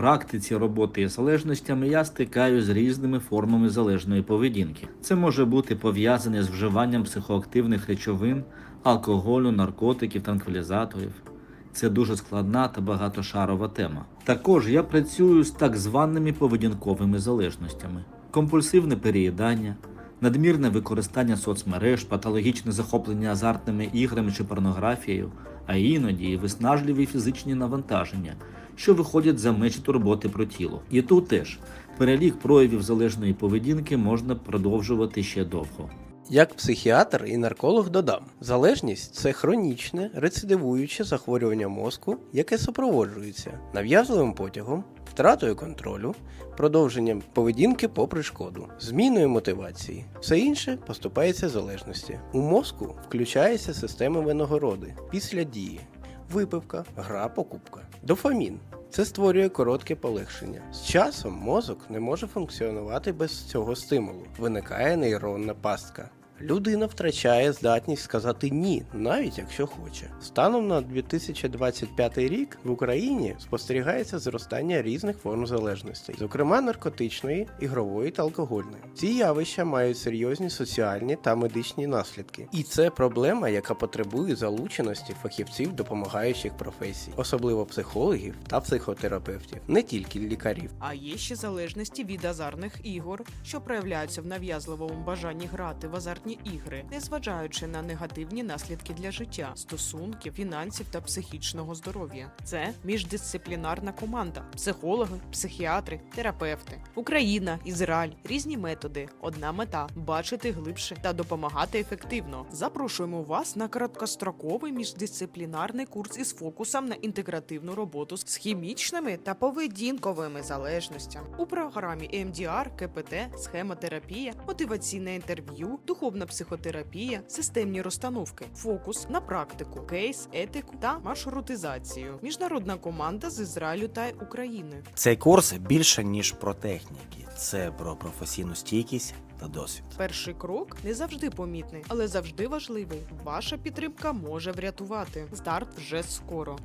практиці роботи із залежностями я стикаюсь з різними формами залежної поведінки. Це може бути пов'язане з вживанням психоактивних речовин, алкоголю, наркотиків, транквілізаторів. Це дуже складна та багатошарова тема. Також я працюю з так званими поведінковими залежностями: компульсивне переїдання, надмірне використання соцмереж, патологічне захоплення азартними іграми чи порнографією, а іноді і виснажливі фізичні навантаження, що виходять за межі турботи про тіло. І тут теж перелік проявів залежної поведінки можна продовжувати ще довго. Як психіатр і нарколог додам, залежність це хронічне, рецидивуюче захворювання мозку, яке супроводжується нав'язливим потягом, втратою контролю, продовженням поведінки попри шкоду, зміною мотивації. Все інше поступається залежності. У мозку включається система винагороди після дії, випивка, гра, покупка. Дофамін. Це створює коротке полегшення. З часом мозок не може функціонувати без цього стимулу. Виникає нейронна пастка. Людина втрачає здатність сказати ні, навіть якщо хоче. Станом на 2025 рік в Україні спостерігається зростання різних форм залежностей, зокрема наркотичної, ігрової та алкогольної. Ці явища мають серйозні соціальні та медичні наслідки, і це проблема, яка потребує залученості фахівців допомагаючих професій, особливо психологів та психотерапевтів, не тільки лікарів. А є ще залежності від азартних ігор, що проявляються в нав'язливому бажанні грати в азартні ігри, незважаючи на негативні наслідки для життя, стосунків, фінансів та психічного здоров'я. Це міждисциплінарна команда: психологи, психіатри, терапевти. Україна, Ізраїль, різні методи. Одна мета бачити глибше та допомагати ефективно. Запрошуємо вас на короткостроковий міждисциплінарний курс із фокусом на інтегративну роботу з хімічними та поведінковими залежностями у програмі MDR, КПТ, схемотерапія, мотиваційне інтерв'ю, духовна психотерапія, системні розстановки, фокус на практику, кейс, етику та маршрутизацію. Міжнародна команда з Ізраїлю та України. Цей курс більше ніж про техніки, це про професійну стійкість та досвід. Перший крок не завжди помітний, але завжди важливий. Ваша підтримка може врятувати. Старт вже скоро.